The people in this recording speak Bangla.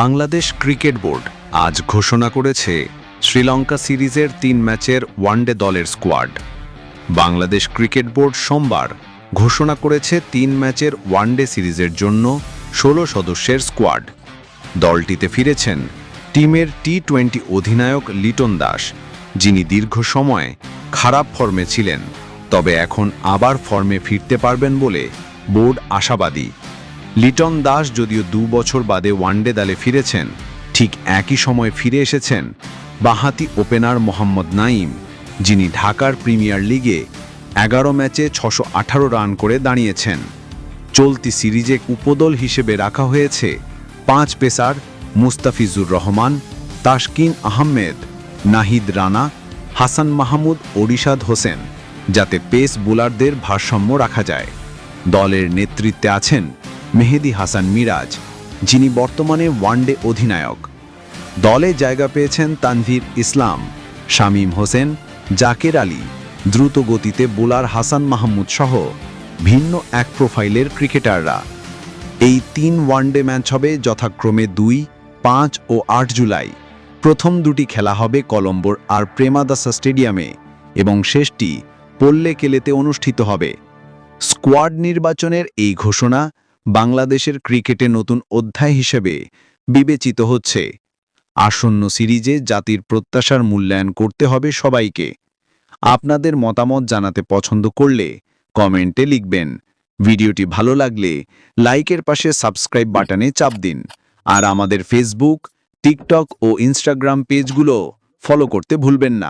বাংলাদেশ ক্রিকেট বোর্ড আজ ঘোষণা করেছে শ্রীলঙ্কা সিরিজের তিন ম্যাচের ওয়ানডে দলের স্কোয়াড। বাংলাদেশ ক্রিকেট বোর্ড সোমবার ঘোষণা করেছে তিন ম্যাচের ওয়ানডে সিরিজের জন্য ষোলো সদস্যের স্কোয়াড। দলটিতে ফিরেছেন টিমের টি টোয়েন্টি অধিনায়ক লিটন দাস, যিনি দীর্ঘ সময় খারাপ ফর্মে ছিলেন, তবে এখন আবার ফর্মে ফিরতে পারবেন বলে বোর্ড আশাবাদী। লিটন দাস যদিও দু বছর বাদে ওয়ানডে দলে ফিরেছেন, ঠিক একই সময়ে ফিরে এসেছেন বাহাতি ওপেনার মোহাম্মদ নাইম যিনি ঢাকার প্রিমিয়ার লিগে এগারো ম্যাচে ছশো রান করে দাঁড়িয়েছেন। চলতি সিরিজে উপদল হিসেবে রাখা হয়েছে পাঁচ পেসার মুস্তাফিজুর রহমান তাসকিন আহমেদ, নাহিদ রানা, হাসান মাহমুদ ওরিশাদ হোসেন, যাতে পেস বোলারদের ভারসাম্য রাখা যায়। দলের নেতৃত্বে আছেন মেহেদি হাসান মিরাজ, যিনি বর্তমানে ওয়ানডে অধিনায়ক। দলে জায়গা পেয়েছেন তানভীর ইসলাম, শামীম হোসেন, জাকের আলী, দ্রুত গতিতে বোলার হাসান মাহমুদ সহ ভিন্ন এক প্রোফাইলের ক্রিকেটাররা। এই তিন ওয়ানডে ম্যাচ হবে যথাক্রমে দুই, পাঁচ ও আট জুলাই। প্রথম দুটি খেলা হবে কলম্বোর আর প্রেমাদাসা স্টেডিয়ামে এবং শেষটি পল্লে কেলেতে অনুষ্ঠিত হবে। স্কোয়াড নির্বাচনের এই ঘোষণা বাংলাদেশের ক্রিকেটে নতুন অধ্যায় হিসেবে বিবেচিত হচ্ছে। আসন্ন সিরিজে জাতির প্রত্যাশার মূল্যায়ন করতে হবে সবাইকে। আপনাদের মতামত জানাতে পছন্দ করলে কমেন্টে লিখবেন। ভিডিওটি ভালো লাগলে লাইকের পাশে সাবস্ক্রাইব বাটনে চাপ দিন। আর আমাদের ফেসবুক টিকটক ও ইনস্টাগ্রাম পেজগুলো ফলো করতে ভুলবেন না।